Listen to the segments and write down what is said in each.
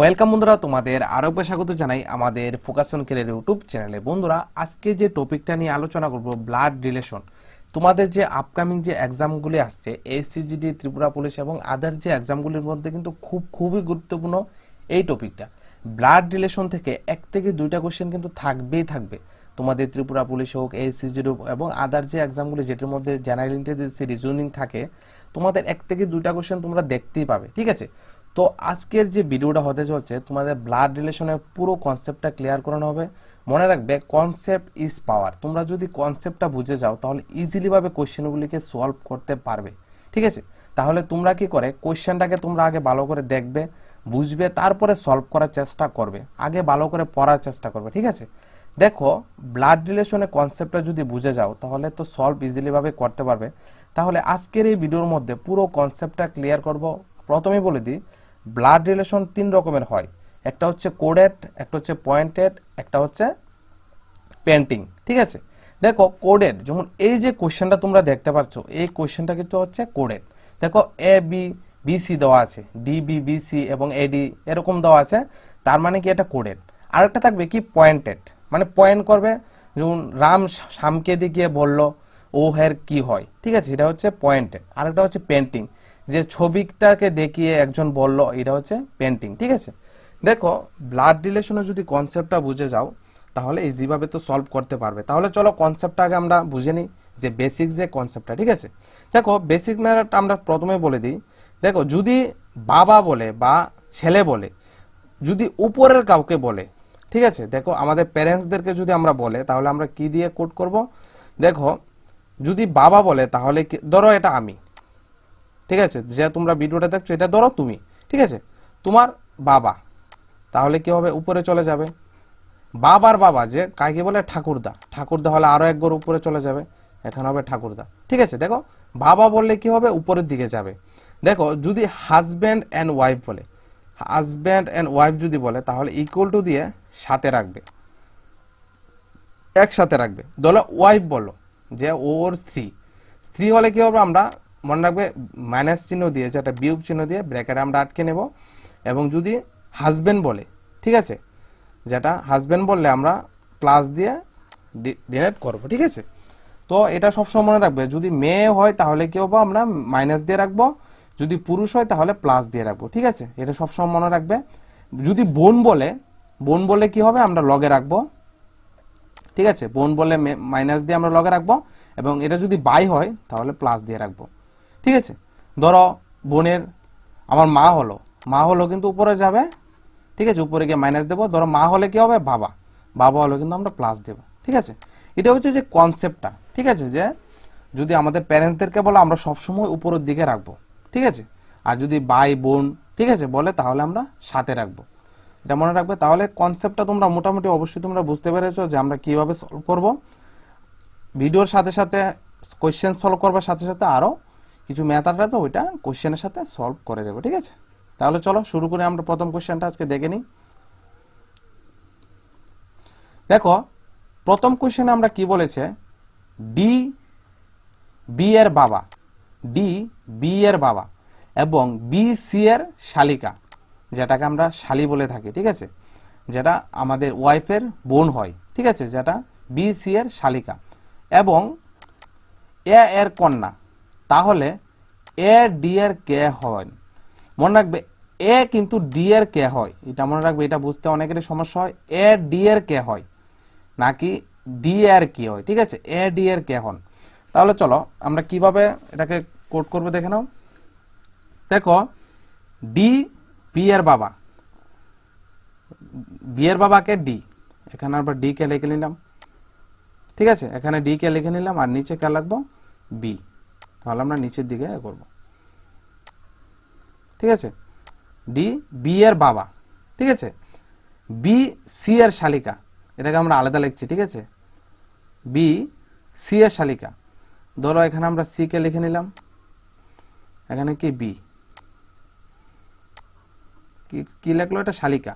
Welcome বন্ধুরা, তোমাদের আরও একবার স্বাগত জানাই আমাদের ফোকাসন কেরিয়ার ইউটিউব চ্যানেলে বন্ধুরা, আজকে যে টপিকটা নিয়ে আলোচনা করব ব্লাড রিলেশন তোমাদের যে আপকামিং যে এক্সামগুলি আসছে এসসিজিডি ত্রিপুরা পুলিশ এবং আদার যে এক্সামগুলির মধ্যে কিন্তু খুব, খুবই গুরুত্বপূর্ণ এই টপিকটা ব্লাড রিলেশন থেকে এক থেকে দুইটা কোশ্চেন কিন্তু থাকবেই থাকবে। তোমাদের ত্রিপুরা পুলিশ হোক এসসিজিডি এবং আদার যে এক্সামগুলি যেটির মধ্যে জেনারেল ইন্টেলিজেন্স রিজনিং থাকে, তোমাদের এক থেকে দুইটা কোশ্চেন তোমরা দেখতেই পাবে, ঠিক আছে? তো আজকের যে ভিডিওটা হতে চলছে, তোমাদের ব্লাড রিলেশনের পুরো কনসেপ্টটা ক্লিয়ার করানো হবে। মনে রাখবে কনসেপ্ট ইজ পাওয়ার তোমরা যদি কনসেপ্টটা বুঝে যাও, তাহলে ইজিলি ভাবে কোশ্চেনগুলিকে সলভ করতে পারবে। ঠিক আছে? তাহলে তোমরা কি করে কোশ্চেনটাকে তোমরা আগে ভালো করে দেখবে, বুঝবে, তারপরে সলভ করার চেষ্টা করবে। আগে ভালো করে পড়ার চেষ্টা করবে, ঠিক আছে? দেখো ব্লাড রিলেশনের কনসেপ্টটা যদি বুঝে যাও, তাহলে তো সলভ ইজিলি ভাবে করতে পারবে। তাহলে আজকের এই ভিডিওর মধ্যে পুরো কনসেপ্টটা ক্লিয়ার করব। প্রথমেই বলে দিই ব্লাড রিলেশন তিন রকমের হয়। একটা হচ্ছে কোডেড একটা হচ্ছে পয়েন্টেড একটা হচ্ছে পেন্টিং ঠিক আছে? দেখো কোডেড যেমন এই যে কোশ্চেনটা তোমরা দেখতে পাচ্ছ এই কোশ্চেনটা কিন্তু হচ্ছে কোডেড দেখো এ বি বিসি দেওয়া আছে। ডি বি বিসি এবং এডি এরকম দেওয়া আছে। তার মানে কি এটা কোডেড আরেকটা থাকবে কি পয়েন্টেড মানে পয়েন্ট করবে, যেমন রাম শ্যামকে দিকে বলল, ও হের কি হয়? ঠিক আছে, এটা হচ্ছে পয়েন্টেড আরেকটা হচ্ছে পেন্টিং যে ছবিটাকে দেখিয়ে একজন বলল, এটা হচ্ছে পেন্টিং ঠিক আছে? দেখো ব্লাড রিলেশনের যদি কনসেপ্টটা বুঝে যাও, তাহলে ইজিভাবে তো সলভ করতে পারবে। তাহলে চলো কনসেপ্টটা আগে আমরা বুঝে নিই, যে বেসিক যে কনসেপ্টটা ঠিক আছে? দেখো বেসিক ম্যাটারটা আমরা প্রথমে বলে দিই। দেখো, যদি বাবা বলে বা ছেলে বলে, যদি উপরের কাউকে বলে, ঠিক আছে? দেখো, আমাদের প্যারেন্টসদেরকে যদি আমরা বলে, তাহলে আমরা কি দিয়ে কোট করব? দেখো, যদি বাবা বলে, তাহলে ধরো এটা আমি ঠিক আছে? যে তোমরা ভিডিওটা দেখছ, এটা ধরো তুমি, ঠিক আছে? তোমার বাবা, তাহলে কি হবে? উপরে চলে যাবে। বাবার বাবা, যে কাকে বলে? ঠাকুরদা। ঠাকুরদা হলে আরও এক উপরে চলে যাবে। এখানে হবে ঠাকুরদা। ঠিক আছে? দেখো, বাবা বললে কি হবে? উপরের দিকে যাবে। দেখো, যদি হাজব্যান্ড অ্যান্ড ওয়াইফ বলে হাজব্যান্ড অ্যান্ড ওয়াইফ যদি বলে, তাহলে ইকুয়াল টু দিয়ে সাথে রাখবে। একসাথে রাখবে। ধরো ওয়াইফ বলো যে, ওর স্ত্রী। স্ত্রী হলে কি হবে আমরা মনে রাখবে মাইনাস চিহ্ন দিয়ে, যেটা বিয়োগ চিহ্ন দিয়ে ব্র্যাকেটে আমরা আটকে নেব। এবং যদি হাজবেন্ড বলে, ঠিক আছে? যেটা হাজবেন্ড বললে আমরা প্লাস দিয়ে ডিনাইট করব, ঠিক আছে? তো এটা সবসময় মনে রাখবে, যদি মেয়ে হয় তাহলে কি হব আমরা মাইনাস দিয়ে রাখব, যদি পুরুষ হয় তাহলে প্লাস দিয়ে রাখব, ঠিক আছে? এটা সবসময় মনে রাখবে। যদি বোন বলে বোন বলে কি হবে আমরা লগে রাখব, ঠিক আছে? বোন বলে মাইনাস দিয়ে আমরা লগে রাখব, এবং এটা যদি বাই হয় তাহলে প্লাস দিয়ে রাখব। ঠিক আছে? ধরো বোনের, আমার মা হলো। মা হলো কিন্তু উপরে যাবে। ঠিক আছে? উপরে গিয়ে মাইনাস দেবো। ধরো মা হলে কি হবে? বাবা। বাবা হলে কিন্তু আমরা প্লাস দেবো। ঠিক আছে? এটা হচ্ছে যে কনসেপ্টটা ঠিক আছে? যে যদি আমাদের প্যারেন্টসদেরকে বলে, আমরা সবসময় উপরের দিকে রাখব। ঠিক আছে? আর যদি ভাই, বোন, ঠিক আছে, বলে, তাহলে আমরা সাথে রাখব। এটা মনে রাখবে? তাহলে কনসেপ্টটা তোমরা মোটামুটি অবশ্যই তোমরা বুঝতে পেরেছ যে আমরা কীভাবে সলভ করব। ভিডিওর সাথে সাথে কোয়েশ্চেন সলভ করবার সাথে সাথে আরও কিছু ম্যাথাড আছে, ওইটা কোয়েশ্চেনের সাথে সলভ করে দেবো, ঠিক আছে? তাহলে চলো শুরু করে, আমরা প্রথম কোয়েশ্চেনটা আজকে দেখে নিই। দেখো, প্রথম কোয়েশ্চেনে আমরা কি বলেছে? ডি বি এর বাবা। ডি বি এর বাবা এবং বি সি এর শালিকা, যেটাকে আমরা শালি বলে থাকি, ঠিক আছে? যেটা আমাদের ওয়াইফের বোন হয়, ঠিক আছে? যেটা বি সি এর শালিকা এবং এ এর কন্যা। তাহলে এ ডি এর কে হয়? মনে রাখবে এ কিন্তু ডি এর কে হয়। এটা মনে রাখবে, এটা বুঝতে অনেকেরই সমস্যা হয়। এ ডি এর কে হয়? নাকি ডি এর কে হয়? ঠিক আছে, এ ডি এর কে হন। তাহলে চলো, আমরা কীভাবে এটাকে কোড করব দেখে নাও। দেখো, ডি বি এর বাবা। বি এর বাবাকে ডি। এখানে আবার ডি কে লিখে নিলাম। ঠিক আছে, এখানে ডি কে লিখে নিলাম আর নিচে কে লাগবো? বি। তাহলে আমরা নিচের দিকে করব। ঠিক আছে? ডি বি এর বাবা। ঠিক আছে? বি সি এর শালিকা। এটাকে আমরা আলাদা লিখছি, ঠিক আছে? বি সি এর শালিকা। ধরো এখানে আমরা সি কে লিখে নিলাম। এখানে কি বি কি লেখলো? এটা শালিকা।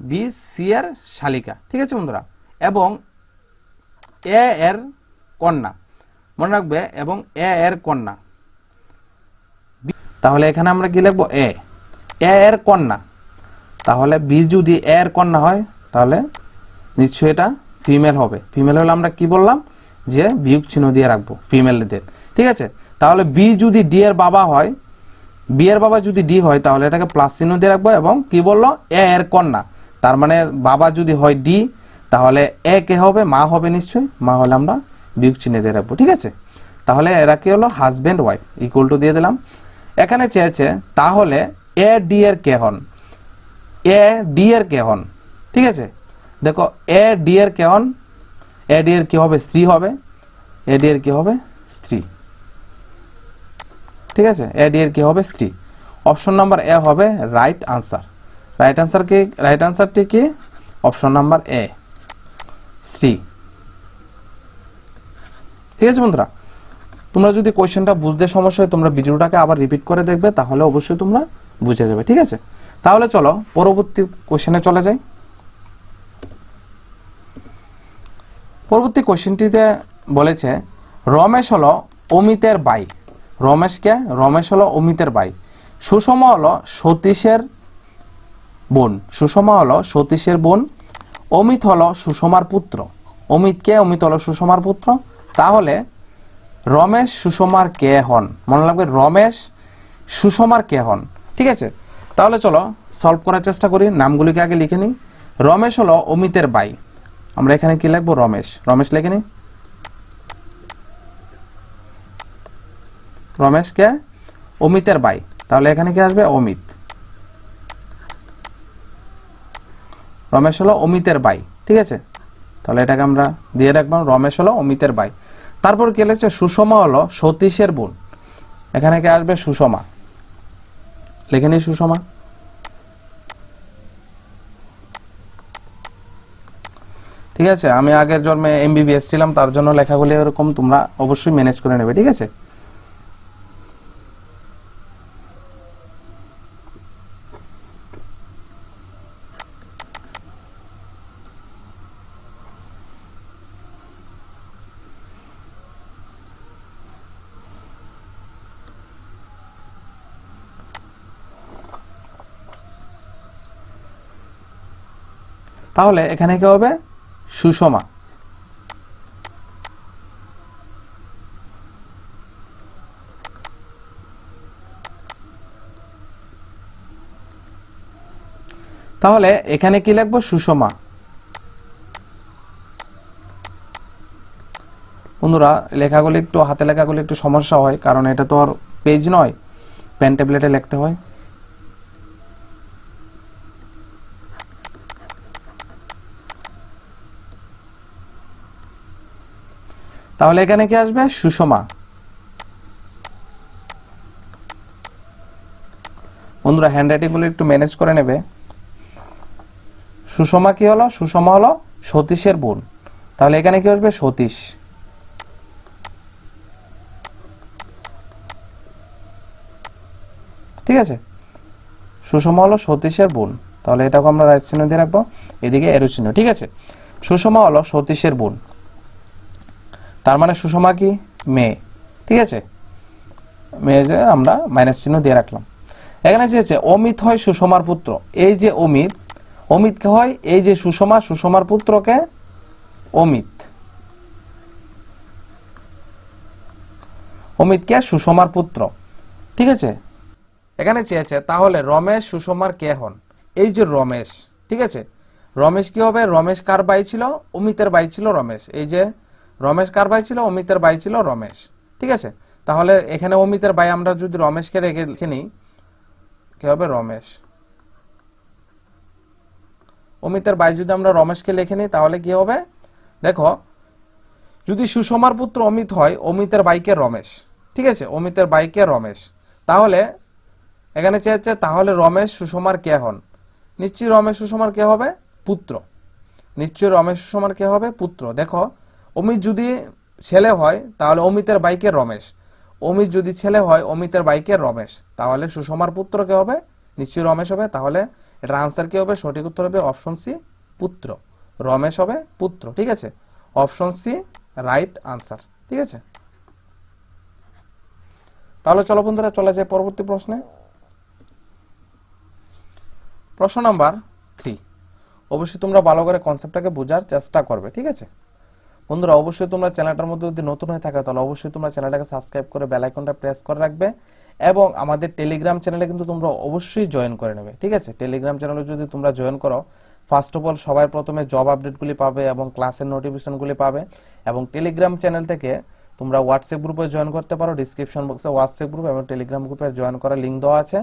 বি সি এর শালিকা। ঠিক আছে বন্ধুরা? এবং এ এর কন্যা। মনে রাখবে, এবং এ এর কন্যা। তাহলে এখানে আমরা কি লিখব? এ। এ এর কন্যা। তাহলে বি যদি এ এর কন্যা হয়, তাহলে নিশ্চয়ই এটা ফিমেল হবে। ফিমেল হলে আমরা কি বললাম? যে বিয়োগ চিহ্ন দিয়ে রাখব ফিমেলদের ঠিক আছে? তাহলে বি যদি ডি এর বাবা হয়, বি এর বাবা যদি ডি হয়, তাহলে এটাকে প্লাস চিহ্ন দিয়ে রাখব এবং কি বলল? এ এর কন্যা। তার মানে বাবা যদি হয় ডি তাহলে এ কে হবে? মা হবে নিশ্চয়ই। মা হলে আমরা বিয়োগ চিহ্ন দিয়ে রাখব, ঠিক আছে? তাহলে এরা কি হলো? হাজব্যান্ড ওয়াইফ ইকুয়াল টু দিয়ে দিলাম। এখানে চেয়েছে, তাহলে এ, ডি এর কে হন? এ, ডি এর কে হন? ঠিক আছে? দেখো, এ, ডি এর কে হন? এ, ডি এর কি হবে? স্ত্রী হবে। এ, ডি এর কি হবে? স্ত্রী। ঠিক আছে? এ, ডি এর কি হবে? স্ত্রী। অপশন নাম্বার এ হবে রাইট আনসার রাইট আনসার কি? রাইট আনসারটি কি? অপশন নাম্বার এ স্ত্রী। ঠিক আছে বন্ধুরা? তোমরা যদি কোয়েশ্চেনটা বুঝতে সমস্যা হয়, তোমরা ভিডিওটাকে আবার রিপিট করে দেখবে, তাহলে অবশ্যই তোমরা বুঝে যাবে, ঠিক আছে? তাহলে চলো, পরবর্তী কোয়েশ্চেনে চলে যাই। পরবর্তী কোয়েশ্চেনটিতে বলেছে, রমেশ হলো অমিতের বাই। রমেশকে রমেশ হলো অমিতের বাই। সুষমা হলো সতীশের বোন। সুষমা হলো সতীশের বোন অমিত হলো সুষমার পুত্র। অমিত কে? অমিত হলো সুষমার পুত্র। তাহলে রমেশ সুষমার কে হন? মনে লাগবে রমেশ সুষমার কে হন? ঠিক আছে? তাহলে চলো সলভ করার চেষ্টা করি, নামগুলিকে আগে লিখে নিই। রমেশ হলো অমিতের বাই। আমরা এখানে কি লিখব? রমেশ। রমেশ লিখে নিই। রমেশ কে? অমিতের বাই। তাহলে এখানে কি আসবে? অমিত। রমেশ হলো অমিতের বাই, ঠিক আছে? তাহলে এটাকে আমরা দিয়ে রাখব, রমেশ হলো অমিতের বাই। তারপর কি লিখছে? সুষমা হলো সতীশের বোন। এখানে কি আসবে? সুষমা। লিখে নিই সুষমা। ঠিক আছে, আমি আগের জন্মে এমবিবিএস ছিলাম, তার জন্য লেখাগুলি এরকম তোমরা অবশ্যই ম্যানেজ করে নেবে, ঠিক আছে? তাহলে এখানে কি হবে? সুষমা তাহলে এখানে কি লিখব? সুষমা বন্ধুরা, লেখাগুলি একটু, হাতে লেখাগুলি একটু সমস্যা হয়, কারণ এটা তো আর পেজ নয়। পেন ট্যাবলেটে লিখতে হয়। তাহলে এখানে কি আসবে? সুষমা। বন্ধুরা হ্যান্ড রাইটিংগুলো একটু ম্যানেজ করে নেবে। সুষমা কি হলো? সুষমা হলো সতীশের বোন। তাহলে এখানে কি আসবে? সতীশ। ঠিক আছে? সুষমা হলো সতীশের বোন। তাহলে এটাকে আমরা রাইট চিহ্ন দিয়ে রাখব। এদিকে এরো চিহ্ন। ঠিক আছে? সুষমা হলো সতীশের বোন। তার মানে সুষমা কি? মেয়ে। ঠিক আছে? মেয়ে যে আমরা মাইনাস চিহ্ন দিয়ে রাখলাম। এখানে চেয়েছে অমিত হয় সুষমার পুত্র। এই যে অমিত অমিতকে হয়? এই যে সুষমা, সুষমার পুত্রকে অমিত। অমিতকে সুষমার পুত্র। ঠিক আছে? এখানে চেয়েছে তাহলে রমেশ, সুষমার কে হন? এই যে রমেশ। ঠিক আছে? রমেশ কি হবে? রমেশ কার বাই ছিল? অমিতের বাই ছিল রমেশ। এই যে রমেশ কার ভাই ছিল? অমিতের ভাই ছিল রমেশ। ঠিক আছে? তাহলে এখানে অমিতের ভাই আমরা যদি রমেশকে রেখে লিখে নিই, কি হবে? রমেশ। অমিতের ভাই যদি আমরা রমেশকে লিখে নিই, তাহলে কি হবে? দেখো, যদি সুষমার পুত্র অমিত হয়, অমিতের বাইকে রমেশ। ঠিক আছে? অমিতের বাইকে রমেশ। তাহলে, এখানে চেয়েছে তাহলে রমেশ সুষমার কে হন? নিশ্চয়ই রমেশ সুষমার কে হবে? পুত্র। নিশ্চয়ই রমেশ সুষমার কে হবে? পুত্র। দেখো অমিত যদি ছেলে হয়, তাহলে অমিতের বাইকে রমেশ। অমিত যদি ছেলে হয়, অমিতের বাইকে রমেশ। তাহলে সুষমার পুত্র কে হবে? নিশ্চয়ই রমেশ হবে। তাহলে এটা আনসার কি হবে? সঠিক উত্তর হবে অপশন সি পুত্র। রমেশ হবে পুত্র, ঠিক আছে? অপশন সি রাইট আনসার ঠিক আছে? তাহলে চলো বন্ধুরা, চলে যায় পরবর্তী প্রশ্নে। প্রশ্ন নাম্বার থ্রি অবশ্যই তোমরা ভালো করে কনসেপ্টটাকে বোঝার চেষ্টা করবে, ঠিক আছে? বন্ধুরা, অবশ্যই তোমরা চ্যানেলটার মধ্যে যদি নতুন হয়ে থাকো, তাহলে অবশ্যই তোমরা চ্যানেলটাকে সাবস্ক্রাইব করে বেল আইকনটা প্রেস করে রাখবে এবং আমাদের টেলিগ্রাম চ্যানেলে কিন্তু তোমরা অবশ্যই জয়েন করে নেবে, ঠিক আছে? টেলিগ্রাম চ্যানেলে যদি তোমরা জয়েন করো ফার্স্ট অফ অল সবার প্রথমে জব আপডেটগুলি পাবে এবং ক্লাসের নোটিফিকেশনগুলি পাবে এবং টেলিগ্রাম চ্যানেল থেকে তোমরা হোয়াটসঅ্যাপ গ্রুপে জয়েন করতে পারো ডিসক্রিপশন বক্সে হোয়াটসঅ্যাপ গ্রুপ এবং টেলিগ্রাম গ্রুপে জয়েন করার লিঙ্ক দেওয়া আছে।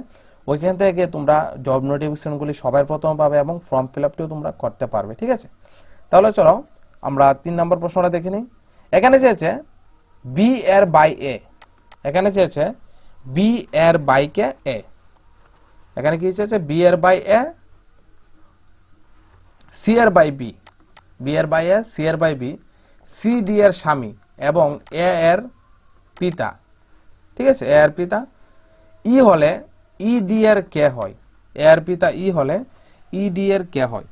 ওইখান থেকে তোমরা জব নোটিফিকেশনগুলি সবার প্রথম পাবে এবং ফর্ম ফিল আপটিও তোমরা করতে পারবে, ঠিক আছে? তাহলে চলো আমরা তিন নম্বর প্রশ্নটা দেখে নিই। এখানে চেয়েছে বি এর বাই এ এখানে চেয়েছে বি এর বাই কে এ এখানে কি চেয়েছে? বি এর বাই এ সি এর বাই বি বি এর বাই এ সি এর বাই বি সি ডি এর স্বামী এবং এ এর পিতা। ঠিক আছে? এ এর পিতা। ই হলে ই ডি এর কে হয়? এ এর পিতা ই হলে ই ডি এর কে হয়?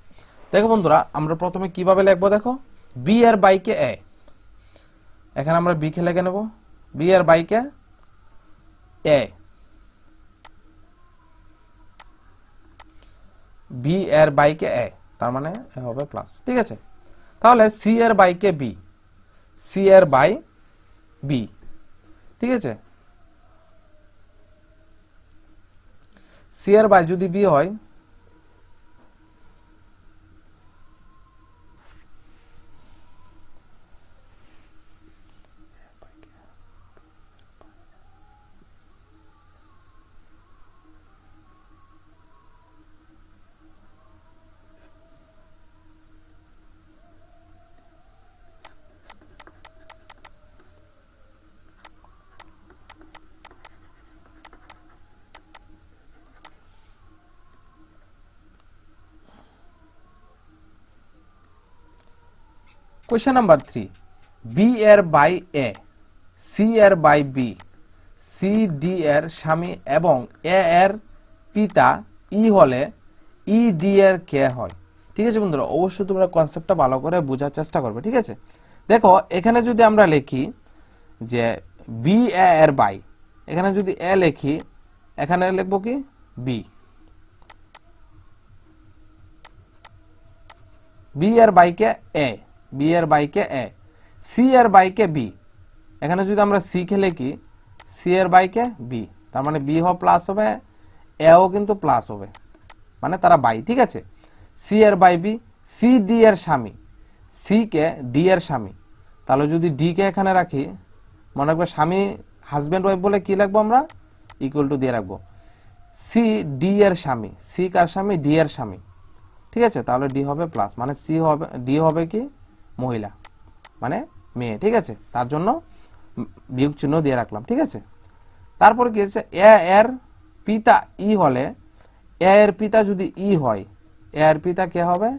দেখো বন্ধুরা, আমরা প্রথমে কীভাবে লিখব দেখো? বি এর বাইকে এ এখানে আমরা বি কে লিখে নেব। বি এর বাইকে এ বি এর বাইকে এ তার মানে হবে প্লাস ঠিক আছে? তাহলে সি এর বাইকে বি সি এর বাই বি ঠিক আছে? সি এর বাই যদি বি হয় কোয়েশ্চেন নাম্বার থ্রি বি এর বাই এ সি এর বাই বি সি ডি এর স্বামী এবং এ এর পিতা ই হলে ই ডি এর কে হয়। ঠিক আছে বন্ধুরা? অবশ্যই তোমরা কনসেপ্টটা ভালো করে বোঝার চেষ্টা করবে, ঠিক আছে? দেখো, এখানে যদি আমরা লিখি যে বি এ এর বাই, এখানে যদি এ লিখি, এখানে লিখব কি? বি বি এর বাইকে এ বি এর বাইকে এ সি এর বাইকে বি এখানে যদি আমরা সি কে লিখি সি এর বাইকে বি তার মানে বি হ প্লাস হবে এও কিন্তু প্লাস হবে। মানে তারা বাই ঠিক আছে? সি এর বাই বি সি ডি এর স্বামী। সি কে ডি এর স্বামী। তাহলে যদি ডি কে এখানে রাখি, মনে রাখবে স্বামী হাজব্যান্ড ওয়াইফ বলে কি লিখব আমরা? ইকুয়াল টু দিয়ে রাখব। সি ডি এর স্বামী। সি কার স্বামী? ডি এর স্বামী। ঠিক আছে? তাহলে ডি হবে প্লাস মানে সি হবে ডি হবে কি? মহিলা মানে মেয়ে, ঠিক আছে? তার জন্য বিয়োগ চিহ্ন দিয়ে রাখলাম, ঠিক আছে? তারপর কি হচ্ছে? এ, এর পিতা ই হলে, এ এর পিতা যদি ই হয়, এ এর পিতা কে হবে?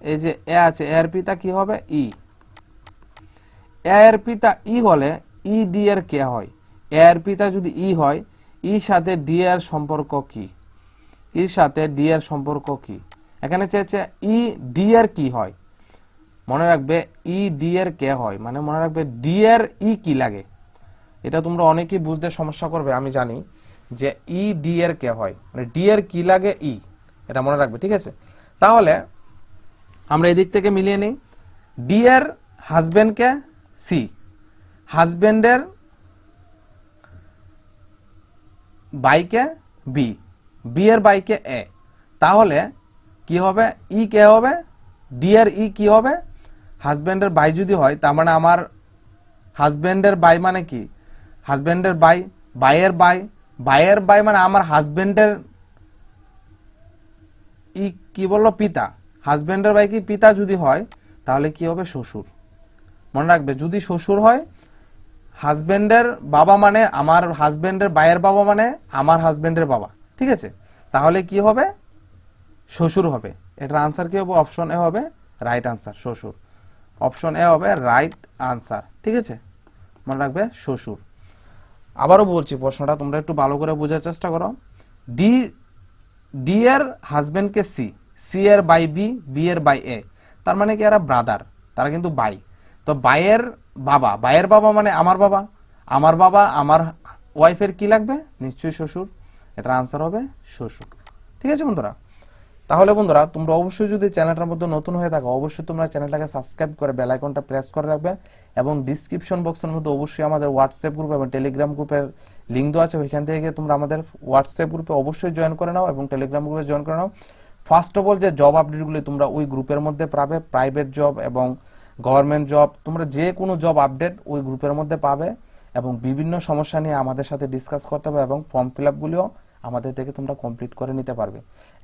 এই যে এ আছে এর পিতা কি হবে? ই। এর পিতা ই হলে, ই, ডি এর কে হয়? এর পিতা যদি ই হয়, ই সাথে ডি এর সম্পর্ক কি? ইর সাথে ডি এর সম্পর্ক কি? এখানে চেয়েছে ই, ডি এর কি হয়? মনে রাখবে ই ডি এর কে হয়? মানে মনে রাখবে ডি এর ই কি লাগে? এটা তোমরা অনেকেই বুঝতে সমস্যা করবে, আমি জানি, যে ই ডি এর কে হয়? মানে ডি এর কি লাগে ই? এটা মনে রাখবে, ঠিক আছে? তাহলে আমরা এদিক থেকে মিলিয়ে নিই। ডি এর হাজবেন্ডকে সি। হাজবেন্ডের বাইকে বি। বি এর বাইকে এ। তাহলে কি হবে? ই কে হবে? ডি এর ই কি হবে? হাজব্যান্ডের বাই যদি হয়, তার মানে আমার হাজব্যান্ডের বাই মানে কি? হাজব্যান্ডের বাই, বাইয়ের বাই বাইয়ের বাই মানে আমার হাজব্যান্ডের ই কি বলল? পিতা। হাজব্যান্ডের বাই কি পিতা যদি হয়, তাহলে কি হবে? শ্বশুর। মনে রাখবে, যদি শ্বশুর হয় হাজব্যান্ডের বাবা মানে আমার হাজব্যান্ডের বাইয়ের বাবা মানে আমার হাজব্যান্ডের বাবা। ঠিক আছে? তাহলে কি হবে? শ্বশুর হবে। এটার আনসার কি হবে? অপশন এ হবে রাইট আনসার শ্বশুর। অপশন এ হবে রাইট আনসার ঠিক আছে? মনে রাখবে শ্বশুর। আবারও বলছি, প্রশ্নটা তোমরা একটু ভালো করে বোঝার চেষ্টা করো। ডি ডি এর হাজবেন্ডকে সি সি এর বাই বি বি এর বাই এ তার মানে কি এরা ব্রাদার তারা কিন্তু বাই তো বাইয়ের বাবা বাইয়ের বাবা মানে আমার বাবা আমার বাবা, আমার ওয়াইফের কি লাগবে? নিশ্চয়ই শ্বশুর। এটার আনসার হবে শ্বশুর। ঠিক আছে বন্ধুরা? তাহলে বন্ধুরা, তোমরা অবশ্যই যদি চ্যানেলটার মধ্যে নতুন হয়ে থাকো, অবশ্যই তোমরা চ্যানেলটাকে সাবস্ক্রাইব করে বেল আইকনটা প্রেস করে রাখবে এবং ডিসক্রিপশন বক্সের মধ্যে অবশ্যই আমাদের হোয়াটসঅ্যাপ গ্রুপ এবং টেলিগ্রাম গ্রুপের লিঙ্ক দেওয়া আছে। ওইখান থেকে তোমরা আমাদের হোয়াটসঅ্যাপ গ্রুপে অবশ্যই জয়েন করে নাও এবং টেলিগ্রাম গ্রুপে জয়েন করে নাও। ফার্স্ট অফ অল যে জব আপডেটগুলি তোমরা ওই গ্রুপের মধ্যে পাবে প্রাইভেট জব এবং গভর্নমেন্ট জব তোমরা যে কোনো জব আপডেট ওই গ্রুপের মধ্যে পাবে এবং বিভিন্ন সমস্যা নিয়ে আমাদের সাথে ডিসকাস করতে হবে এবং ফর্ম ফিল আপগুলিও আমাদের থেকে তোমরা কমপ্লিট করে নিতে পারবে।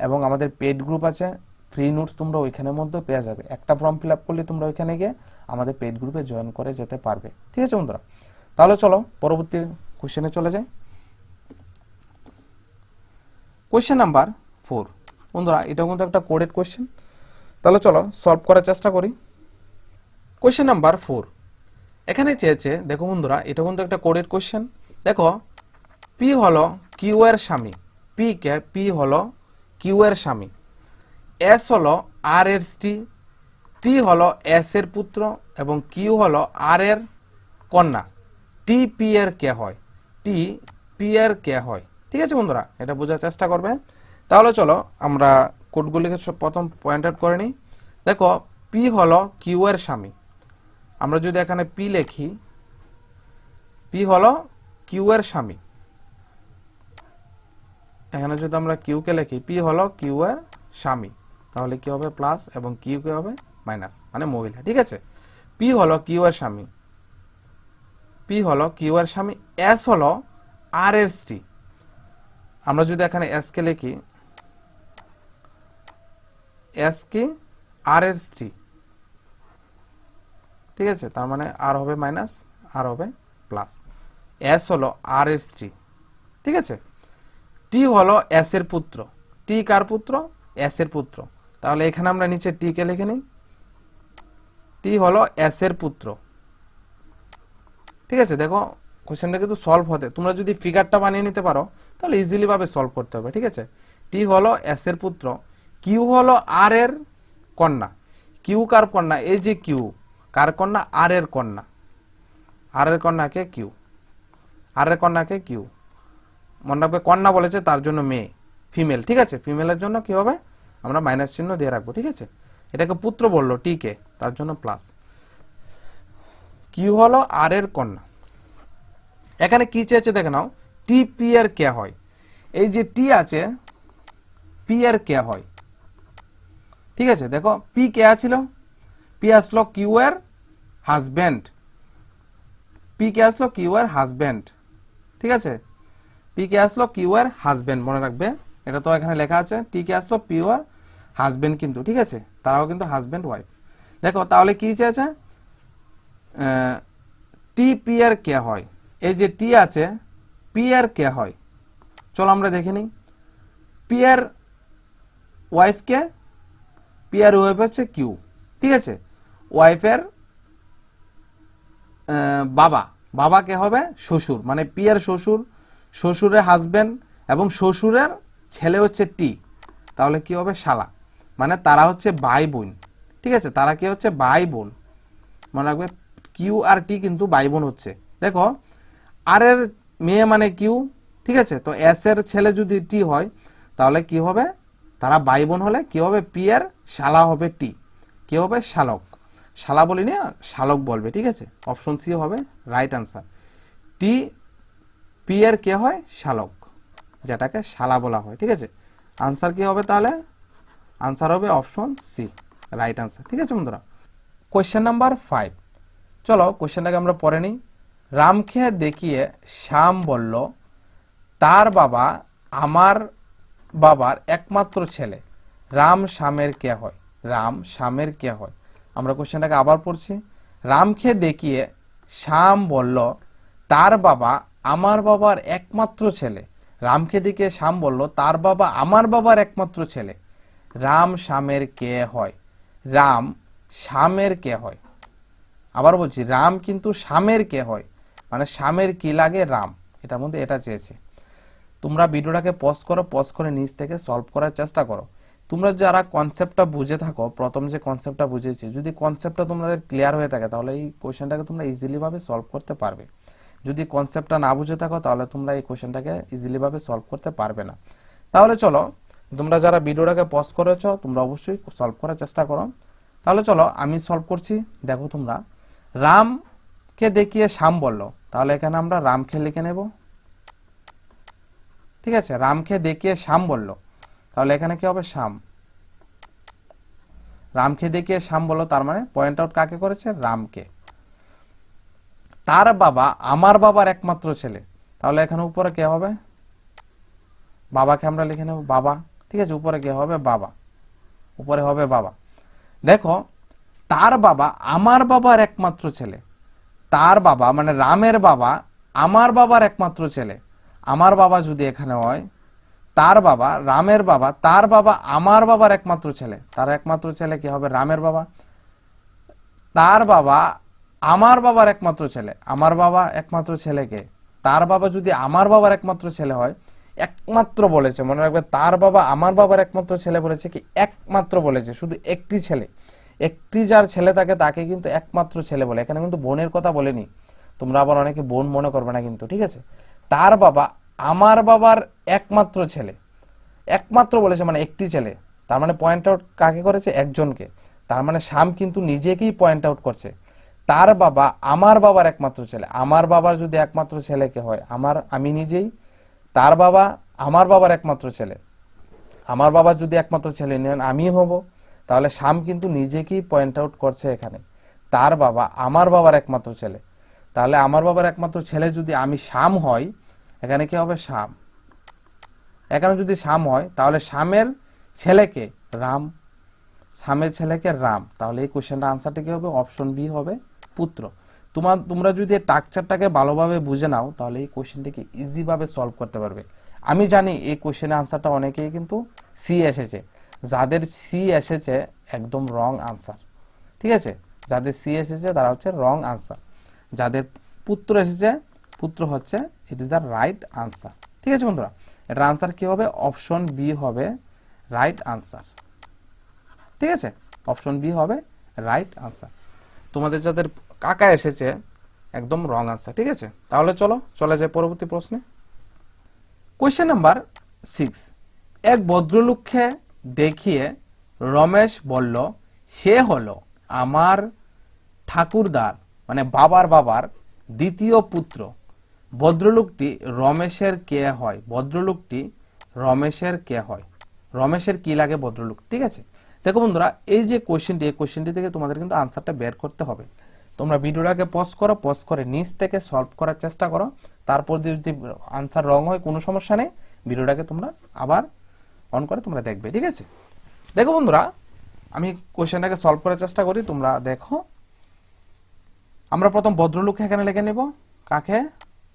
এবং আমাদের পেড গ্রুপ আছে ফ্রি নোটস তোমরা ওইখানের মধ্যে পেয়ে যাবে। একটা ফর্ম ফিল আপ করলে তোমরা ওইখানে গিয়ে আমাদের পেড গ্রুপে জয়েন করে যেতে পারবে। ঠিক আছে বন্ধুরা? তাহলে চলো, পরবর্তী কোশ্চেনে চলে যাই। কোশ্চেন নাম্বার ফোর বন্ধুরা এটা কিন্তু একটা কোডেড কোশ্চেন তাহলে চলো সলভ করার চেষ্টা করি। কোশ্চেন নাম্বার ফোর এখানে চেয়েছে, দেখো বন্ধুরা এটা কিন্তু একটা কোডেড কোশ্চেন দেখো পি হলো কিউ এর স্বামী। পি কে পি হলো কিউ এর স্বামী। এস হলো আর এর স্ত্রী। টি হলো এস এর পুত্র এবং কিউ হলো আর এর কন্যা। টি পি এর কে হয়? টি পি এর কে হয়? ঠিক আছে বন্ধুরা, এটা বোঝার চেষ্টা করবে। তাহলে চলো আমরা কোডগুলিকে সব প্রথম পয়েন্ট আউট করে নিই। দেখো পি হলো কিউ এর স্বামী। আমরা যদি এখানে পি লিখি পি হলো কিউ এর স্বামী। এখানে যদি আমরা কিউ কে লিখি পি হলো কিউ এর স্বামী। তাহলে কি হবে? প্লাস এবং কিউ কে হবে? মাইনাস মানে মহিলা ঠিক আছে? পি হলো কিউ এর স্বামী। পি হলো কিউ এর স্বামী। এস হলো আর এর স্ত্রী। আমরা যদি এখানে এস কে লিখি এস কি আর এর স্ত্রী। ঠিক আছে? তার মানে আর হবে মাইনাস আর হবে প্লাস এস হলো আর এর স্ত্রী। ঠিক আছে? টি হলো এর পুত্র। টি কার পুত্র? এর পুত্র। তাহলে এখানে আমরা নিচে টি কে লিখে নিই। টি হলো এর পুত্র। ঠিক আছে? দেখো কোশ্চেনটা কিন্তু সলভ হতে, তোমরা যদি ফিগারটা বানিয়ে নিতে পারো, তাহলে ইজিলি ভাবে সলভ করতে হবে, ঠিক আছে? টি হলো এর পুত্র। কিউ হলো আর এর কন্যা। কিউ কার কন্যা? এই যে কিউ কার কন্যা? আর এর কন্যা। আর এর কন্যাকে কিউ আর এর কন্যাকে কিউ মনে রাখবে কন্যা বলেছে, তার জন্য মেয়ে ফিমেল ঠিক আছে? ফিমেলের জন্য কি হবে? আমরা মাইনাস চিহ্ন দিয়ে রাখব, ঠিক আছে? এটাকে পুত্র বলল টিকে তার জন্য প্লাস কি হলো? আর এর কন্যা। এখানে কি চেয়েছে দেখে নাও টি পি আর কে হয়? এই যে টি আছে পি আর কে হয়? ঠিক আছে? দেখো পি কে আছিল? পি আসলো কিউ এর হাজব্যান্ড পি কে আসলো কিউ এর হাজব্যান্ড ঠিক আছে? পি কে আসলো কিউ এর হাজব্যান্ড মনে রাখবে। এটা তো এখানে লেখা আছে টি কে আসলো পিউ এর হাজব্যান্ড কিন্তু, ঠিক আছে? তারাও কিন্তু হাজব্যান্ড ওয়াইফ দেখো, তাহলে কি চেয়েছে? টি পি এর কে হয়। এই যে টি আছে পি এর কে হয়। চলো আমরা দেখে নিই। পি এর ওয়াইফকে পি আর ওয়াইফ হচ্ছে কিউ ঠিক আছে? ওয়াইফের বাবা। বাবা কে হবে? শ্বশুর মানে পি আর শ্বশুর শ্বশুরের হাজবেন্ড এবং শ্বশুরের ছেলে হচ্ছে টি। তাহলে কি হবে? শালা। মানে তারা হচ্ছে ভাই বোন। ঠিক আছে? তারা কি হচ্ছে? ভাই বোন। মনে রাখবে কিউ আর টি কিন্তু ভাই বোন হচ্ছে। দেখো আর এর মেয়ে মানে কিউ ঠিক আছে? তো এস এর ছেলে যদি টি হয়, তাহলে কি হবে? তারা ভাই বোন হলে কি হবে? পি এর শালা হবে টি কি হবে? শালক। শালা বলি না শালক বলবে, ঠিক আছে? অপশন সি হবে রাইট আনসার টি পি এর কে হয়? শালক, যেটাকে শালা বলা হয়, ঠিক আছে? আনসার কি হবে তাহলে? আনসার হবে অপশন সি, রাইট আনসার, ঠিক আছে বন্ধুরা? Question number five. চলো কোয়েশ্চেনটাকে আমরা পড়ে নিই। রামকে দেখিয়ে শ্যাম বলল, তার বাবা আমার বাবার একমাত্র ছেলে। রাম শ্যামের কে হয়? রাম শ্যামের কে হয়? আমরা কোশ্চেনটাকে আবার পড়ছি। রামকে দেখিয়ে শ্যাম বলল, তার বাবা আমার বাবার একমাত্র ছেলে। রামকে দেখে শ্যাম বলল, তার বাবা আমার বাবার একমাত্র ছেলে। রাম শ্যামের কে হয়? রাম শ্যামের কে হয়? আবার বলছি, রাম কিন্তু শ্যামের কে হয়? মানে শ্যামের কি লাগে? রাম। এটার মধ্যে এটা চেয়েছে। তোমরা ভিডিওটাকে পজ করো পজ করে নিচ থেকে সলভ করার চেষ্টা করো। তোমরা যারা কনসেপ্টটা বুঝে থাকো, প্রথম যে কনসেপ্টটা বুঝেছি, যদি কনসেপ্টটা তোমাদের ক্লিয়ার হয়ে থাকে, তাহলে এই কোয়েশ্চেনটাকে তোমরা ইজিলি ভাবে সলভ করতে পারবে। যদি কনসেপ্টটা না বুঝে থাকো, তাহলে তোমরা এই কোশ্চেনটাকে ইজিলি ভাবে সলভ করতে পারবে না। তাহলে চলো, তোমরা যারা ভিডিওটাকে পজ করেছ, তোমরা অবশ্যই সলভ করার চেষ্টা করো। তাহলে চলো, আমি সলভ করছি। দেখো তোমরা, রামকে দেখিয়ে শ্যাম বলল। তাহলে এখানে আমরা রামকে লিখে নেব। ঠিক আছে, রামকে দেখিয়ে শ্যাম বলল। তাহলে এখানে কি হবে? শ্যাম। রামকে দেখিয়ে শ্যাম বলল, তার মানে পয়েন্ট আউট কাকে করেছে? রামকে। তার বাবা আমার বাবার একমাত্র ছেলে। তাহলে এখানে উপরে কে হবে? বাবাকে আমরা লিখে নেব, বাবা। ঠিক আছে, উপরে কে হবে? বাবা। উপরে হবে বাবা। দেখো, তার বাবা আমার বাবার একমাত্র ছেলে। তার বাবা মানে রামের বাবা আমার বাবার একমাত্র ছেলে। আমার বাবা যদি এখানে হয়, তার বাবা, রামের বাবা, তার বাবা আমার বাবার একমাত্র ছেলে। তার একমাত্র ছেলে কি হবে? রামের বাবা। তার বাবা আমার বাবার একমাত্র ছেলে। আমার বাবা একমাত্র ছেলেকে। তার বাবা যদি আমার বাবার একমাত্র ছেলে হয়, একমাত্র বলেছে, মনে রাখবে, তার বাবা আমার বাবার একমাত্র ছেলে বলেছে কি, একমাত্র বলেছে, শুধু একটি ছেলে। একটি যার ছেলে থাকে, তাকে কিন্তু একমাত্র ছেলে বলে। এখানে কিন্তু বোনের কথা বলেনি। তোমরা আবার অনেকে বোন মনে করবে না কিন্তু, ঠিক আছে? তার বাবা আমার বাবার একমাত্র ছেলে। একমাত্র বলেছে মানে একটি ছেলে। তার মানে পয়েন্ট আউট কাকে করেছে? একজনকে। তার মানে শাম কিন্তু নিজেকেই পয়েন্ট আউট করছে। তার বাবা আমার বাবার একমাত্র ছেলে। আমার বাবার যদি একমাত্র ছেলেকে হয়, আমার, আমি নিজেই, তার বাবা আমার বাবার একমাত্র ছেলে। আমার বাবার যদি একমাত্র ছেলে নেন আমি হব। তাহলে শাম কিন্তু নিজেকেই পয়েন্ট আউট করছে এখানে। তার বাবা আমার বাবার একমাত্র ছেলে। তাহলে আমার বাবার একমাত্র ছেলে যদি আমি শাম হয় এখানে কি হবে শাম? এখানে যদি শাম হয়, তাহলে শামের ছেলেকে রাম। শামের ছেলেকে রাম। তাহলে এই কোশ্চেনটা আনসারটা কি হবে? অপশন বি হবে। পুত্র। তোমার তোমরা যদি টাকচারটাকে ভালোভাবে বুঝে নাও, তাহলে এই কোশ্চেনটিকে ইজিভাবে সলভ করতে পারবে। আমি জানি এই কোয়েশ্চেনের আনসারটা অনেকেই কিন্তু সি এসেছে। যাদের সি এসেছে, একদম রং আনসার ঠিক আছে? যাদের সি এসেছে, তারা হচ্ছে রং আনসার যাদের পুত্র এসেছে, পুত্র হচ্ছে it is the right answer ঠিক আছে বন্ধুরা? এটার আনসার কি হবে? অপশন বি হবে রাইট আনসার ঠিক আছে? অপশন বি হবে রাইট আনসার তোমাদের যাদের কাকা এসেছে, একদম রং আনসার ঠিক আছে? তাহলে চলো, চলে যায় পরবর্তী প্রশ্নে। কোয়েশ্চেন নাম্বার সিক্স এক ভদ্রলোককে দেখিয়ে রমেশ বলল, সে হলো আমার ঠাকুরদার মানে বাবার বাবার দ্বিতীয় পুত্র। ভদ্রলোকটি, রমেশের কে হয়? ভদ্রলোকটি, রমেশের কে হয়? রমেশের কি লাগে ভদ্রলোক? ঠিক আছে? দেখো বন্ধুরা, এই যে কোশ্চেনটি এই কোশ্চেনটি থেকে তোমাদের কিন্তু আনসারটা বের করতে হবে। তোমরা ভিডিওটাকে পজ করো পজ করে নিচ থেকে সলভ করার চেষ্টা করো। তারপর যদি আনসার রং হয়, কোনো সমস্যা নেই। ভিডিওটাকে তোমরা আবার অন করে তোমরা দেখবে, ঠিক আছে? দেখো বন্ধুরা, আমি কোশ্চেনটাকে সলভ করার চেষ্টা করি, তোমরা দেখো। আমরা প্রথম ভদ্রলোককে এখানে লিখে নেব। কাকে?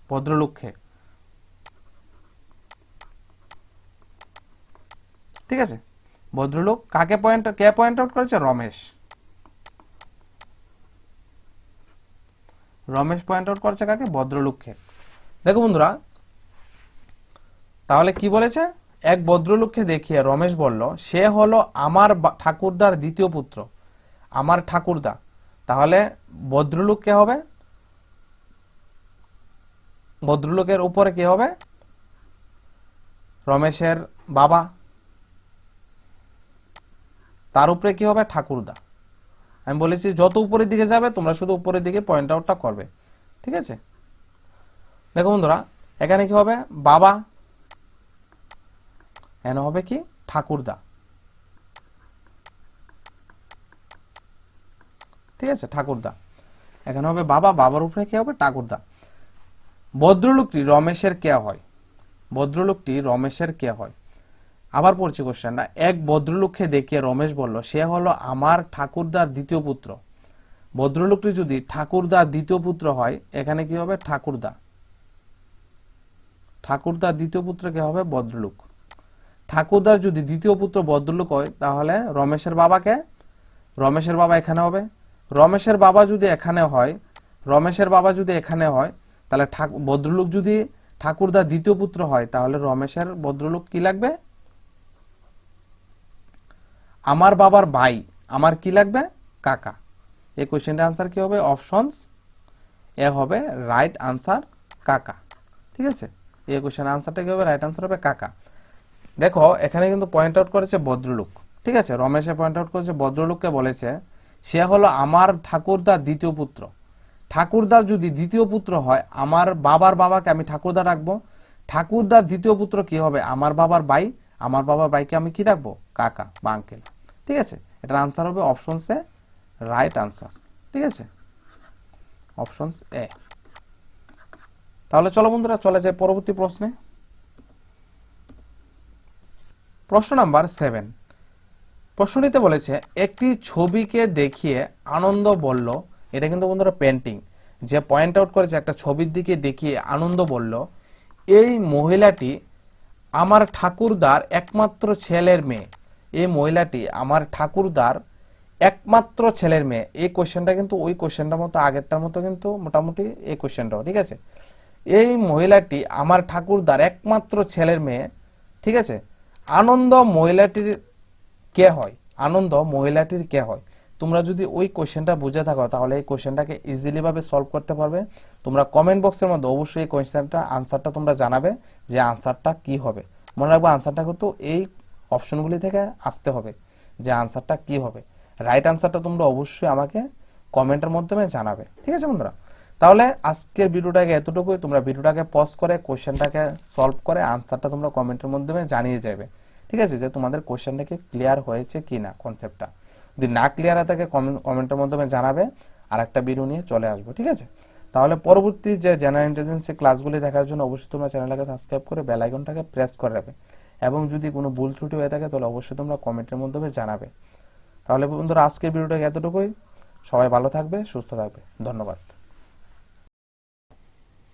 ভদ্রলোককে। ঠিক আছে? ভদ্রলোক, কাকে পয়েন্ট কে পয়েন্ট আউট করেছে? রমেশ। রমেশ পয়েন্ট আউট করছে কাকে? ভদ্রলোককে। দেখো বন্ধুরা, তাহলে কি বলেছে? এক ভদ্রলোককে দেখিয়ে রমেশ বলল, সে হলো আমার ঠাকুরদার দ্বিতীয় পুত্র, আমার ঠাকুরদা। তাহলে ভদ্রলোক কে হবে? ভদ্রলোকের উপরে কে হবে? রমেশের বাবা। তার উপরে কি হবে? ঠাকুরদা। আমি বলেছি, যত উপরের দিকে যাবে, তোমরা শুধু উপরের দিকে পয়েন্ট আউটটা করবে। ঠিক আছে? দেখো বন্ধুরা, এখানে কি হবে? বাবা। এখানে হবে কি? ঠাকুরদা। ঠিক আছে? ঠাকুরদা। এখানে হবে বাবা, বাবার উপরে কি হবে? ঠাকুরদা। ভদ্রলোকটি রমেশের কে হয়? ভদ্রলোকটি রমেশের কে হয়? আবার পড়ছি কোশ্চেনটা এক ভদ্রলোককে দেখিয়ে রমেশ বলল, সে হলো আমার ঠাকুরদার দ্বিতীয় পুত্র। ভদ্রলোকটি যদি ঠাকুরদার দ্বিতীয় পুত্র হয়, এখানে কি হবে? ঠাকুরদা। ঠাকুরদার দ্বিতীয় পুত্র কে হবে? ভদ্রলোক। ঠাকুরদার যদি দ্বিতীয় পুত্র ভদ্রলোক হয়, তাহলে রমেশের বাবাকে রমেশের বাবা এখানে হবে। রমেশের বাবা যদি এখানে হয়, রমেশের বাবা যদি এখানে হয়, তাহলে ভদ্রলোক যদি ঠাকুরদার দ্বিতীয় পুত্র হয়, তাহলে রমেশের ভদ্রলোক কি লাগবে? আমার বাবার ভাই, আমার কি লাগবে? কাকা। এই কোশ্চেনটা আনসার কি হবে? অপশনস এ হবে রাইট আনসার কাকা। ঠিক আছে? এই কোয়েশ্চেন আনসারটা কি হবে? রাইট আনসার হবে কাকা। দেখো, এখানে কিন্তু পয়েন্ট আউট করেছে ভদ্রলোক। ঠিক আছে? রমেশে পয়েন্ট আউট করেছে, ভদ্রলোককে বলেছে, সে হলো আমার ঠাকুরদার দ্বিতীয় পুত্র। ঠাকুরদার যদি দ্বিতীয় পুত্র হয়, আমার বাবার বাবাকে আমি ঠাকুরদা রাখব। ঠাকুরদার দ্বিতীয় পুত্র কি হবে? আমার বাবার ভাই। আমার বাবার ভাইকে আমি কি রাখব? কাকা, বা আঙ্কেল ঠিক আছে? এটার আনসার হবে অপশন এ রাইট আনসার ঠিক আছে? অপশন এ তাহলে চলো বন্ধুরা, চলে যায় পরবর্তী প্রশ্নে। প্রশ্ন নাম্বার সেভেন প্রশ্নটিতে বলেছে, একটি ছবিকে দেখিয়ে আনন্দ বলল, এটা কিন্তু বন্ধুরা পেন্টিং যে পয়েন্ট আউট করেছে, একটা ছবির দিকে দেখিয়ে আনন্দ বলল, এই মহিলাটি আমার ঠাকুরদার একমাত্র ছেলের মেয়ে। এই মহিলাটি আমার ঠাকুরদার একমাত্র ছেলের মেয়ে। এই কোশ্চেনটা কিন্তু, ওই কোশ্চেনটার মতো, আগেরটার মতো কিন্তু মোটামুটি এই কোশ্চেনটাও ঠিক আছে? এই মহিলাটি আমার ঠাকুরদার একমাত্র ছেলের মেয়ে, ঠিক আছে? আনন্দ মহিলাটির কে হয়? আনন্দ মহিলাটির কে হয়? তোমরা যদি ওই কোশ্চেনটা বুঝে থাকো, তাহলে এই কোশ্চেনটাকে ইজিলি ভাবে সলভ করতে পারবে। তোমরা কমেন্ট বক্সের মধ্যে অবশ্যই এই কোশ্চেনটা আনসারটা তোমরা জানাবে, যে আনসারটা কি হবে। মনে রাখব আনসারটা কিন্তু এই অপশনগুলি থেকে আসতে হবে যে আনসারটা কি হবে। রাইট আনসারটা তোমরা অবশ্যই আমাকে কমেন্টের মাধ্যমে জানাবে। ঠিক আছে বন্ধুরা? তাহলে আজকের ভিডিওটাকে এতটুকুই। তোমরা ভিডিওটাকে পজ করে কোশ্চেনটাকে সলভ করে আনসারটা তোমরা কমেন্টের মাধ্যমে জানিয়ে যাবে। ঠিক আছে? যে তোমাদের কোশ্চেনটাকে ক্লিয়ার হয়েছে কি না কনসেপ্টটা যদি না ক্লিয়ার হয় থাকে কমেন্টের মাধ্যমে জানাবে। আর একটা ভিডিও নিয়ে চলে আসব। ঠিক আছে? তাহলে পরবর্তী যে জেনারেল ইন্টেলিজেন্সি ক্লাসগুলি দেখার জন্য অবশ্যই তোমরা চ্যানেলটাকে সাবস্ক্রাইব করে বেল আইকনটাকে প্রেস করে রাখবে। এবং যদি কোনো ভুল ত্রুটি হয়ে থাকে, তাহলে অবশ্যই তোমরা কমেন্টের মাধ্যমে জানাবে। তাহলে বন্ধুরা, আজকের ভিডিওটা এতটুকুই। সবাই ভালো থাকবে, সুস্থ থাকবে। ধন্যবাদ।